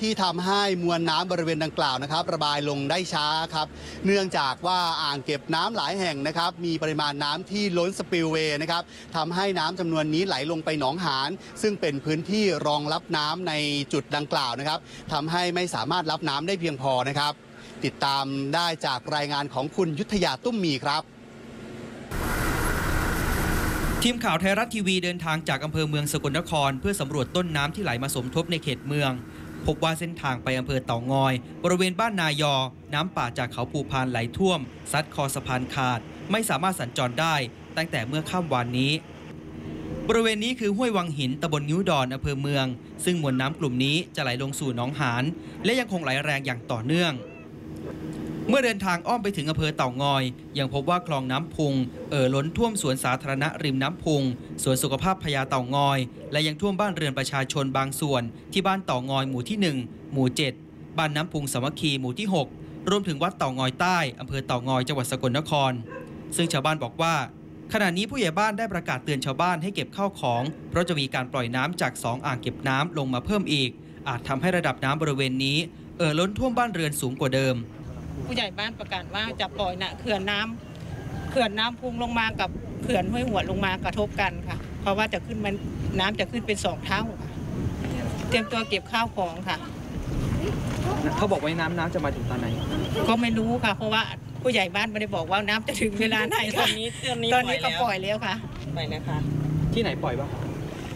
ที่ทำให้มวลน้ำบริเวณดังกล่าวนะครับ ระบายลงได้ช้าครับ เนื่องจากว่าอ่างเก็บน้ำหลายแห่งนะครับ มีปริมาณน้ำที่ล้นสปิลเวย์นะครับทำให้น้ำจำนวนนี้ไหลลงไปหนองหานซึ่งเป็นพื้นที่รองรับน้ำในจุดดังกล่าวนะครับทำให้ไม่สามารถรับน้ำได้เพียงพอนะครับ ติดตามได้จากรายงานของคุณยุทธยาตุ้มมีครับทีมข่าวไทยรัฐทีวีเดินทางจากอำเภอเมืองสกลนคร เพื่อสำรวจต้นน้ำที่ไหลมาสมทบในเขตเมือง พบว่าเส้นทางไปอำเภอเต่างอย บริเวณบ้านนายอ น้ำป่าจากเขาภูพานไหลท่วม ซัดคอสะพานขาด ไม่สามารถสัญจรได้ ตั้งแต่เมื่อค่ำวานนี้ บริเวณนี้คือห้วยวังหินตำบลนิ้วดอนอำเภอเมือง ซึ่งมวลน้ำกลุ่มนี้จะไหลลงสู่หนองหานและยังคงไหลแรงอย่างต่อเนื่อง เมื่อเดินทางอ้อมไปถึงอำเภอเต่างอย ยังพบว่าคลองน้ำพุง เอ่อล้นท่วมสวนสาธารณะริมน้ำพุง สวนสุขภาพพญาเต่างอย และยังท่วมบ้านเรือนประชาชนบางส่วน ที่บ้านเต่างอยหมู่ที่ 1 หมู่ 7 บ้านน้ำพุงสามัคคีหมู่ที่ 6 รวมถึงวัดเต่างอยใต้อำเภอเต่างอยจังหวัดสกลนคร ซึ่งชาวบ้านบอกว่า ขณะนี้ผู้ใหญ่บ้านได้ประกาศเตือนชาวบ้านให้เก็บข้าวของ เพราะจะมีการปล่อยน้ำจากสองอ่างเก็บน้ำลงมาเพิ่มอีก อาจทำให้ระดับน้ำบริเวณนี้เอ่อล้นท่วมบ้านเรือนสูงกว่าเดิม ผู้ใหญ่บ้านประกาศว่าจะปล่อยนะเขื่อนน้ำเขื่อนน้ำพุงลงมากับเขื่อนห้วยหัวลงมากระทบกันค่ะ เพราะว่าจะขึ้นมันน้ำจะขึ้นเป็นสองเท่าค่ะเตรียมตัวเก็บข้าวของค่ะ เขาบอกว่าน้ำน้ำจะมาถึงตอนไหน ก็ไม่รู้ค่ะ เพราะว่าผู้ใหญ่บ้านไม่ได้บอกว่าน้ำจะถึงเวลาไหนตอค่ะนนี้ตอนนี้ตอนนี้ก็ปปล่ล่ออยยแล้วค่ะไปนะคะที่ไหนปล่อยบ้าง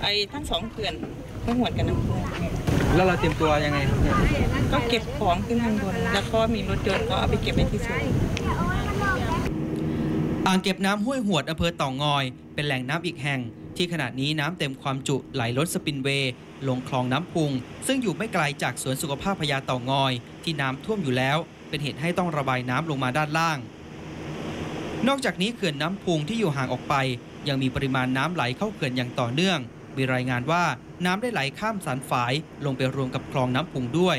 ไอ้ทั้งสองเขื่อน ก็หวดกันน้ำพุงแล้วเราเตรียมตัวยังไงครับเนี่ยก็เก็บของขึ้นข้างบน แล้วก็มีรถยนต์ก็เอาไปเก็บไว้ที่สูงอ่างเก็บน้ำห้วยหวดอำเภอเต่องอย เป็นแหล่งน้ำอีกแห่ง ที่ขณะนี้น้ำเต็มความจุไหลล้นสปินเวย์ลงคลองน้ำพุง ซึ่งอยู่ไม่ไกลจากสวนสุขภาพพญาเต่างอย ที่น้ำท่วมอยู่แล้ว เป็นเหตุให้ต้องระบายน้ำลงมาด้านล่าง นอกจากนี้เขื่อนน้ำพุงที่อยู่ห่างออกไป ยังมีปริมาณน้ำไหลเข้าเขื่อนอย่างต่อเนื่อง มีรายงานว่าน้ำได้ไหลข้ามสันฝายลงไปรวมกับคลองน้ำพุงด้วย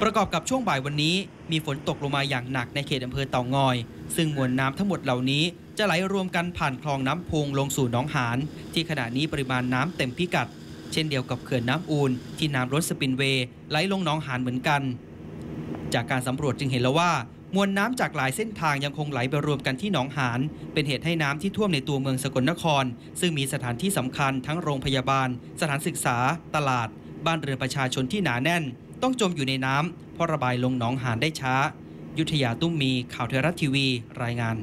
ประกอบกับช่วงบ่ายวันนี้ มีฝนตกลงมาอย่างหนักในเขตอำเภอเต่างอย ซึ่งมวลน้ำทั้งหมดเหล่านี้จะไหลรวมกันผ่านคลองน้ำพุงลงสู่หนองหาน ที่ขณะนี้ปริมาณน้ำเต็มพิกัด เช่นเดียวกับเขื่อนน้ำอูนที่น้ำล้นสปินเวย์ไหลลงหนองหานเหมือนกัน จากการสำรวจจึงเห็นแล้วว่า มวลน้ำจากหลายเส้นทางยังคงไหลไปรวมกันที่หนองหานเป็นเหตุให้น้ำที่ท่วมในตัวเมืองสกลนคร ซึ่งมีสถานที่สำคัญทั้งโรงพยาบาล สถานศึกษา ตลาด บ้านเรือนประชาชนที่หนาแน่น ต้องจมอยู่ในน้ำเพราะระบายลงหนองหานได้ช้า ยุทธยาตุ้มมีข่าวเทวรัฐทีวี รายงาน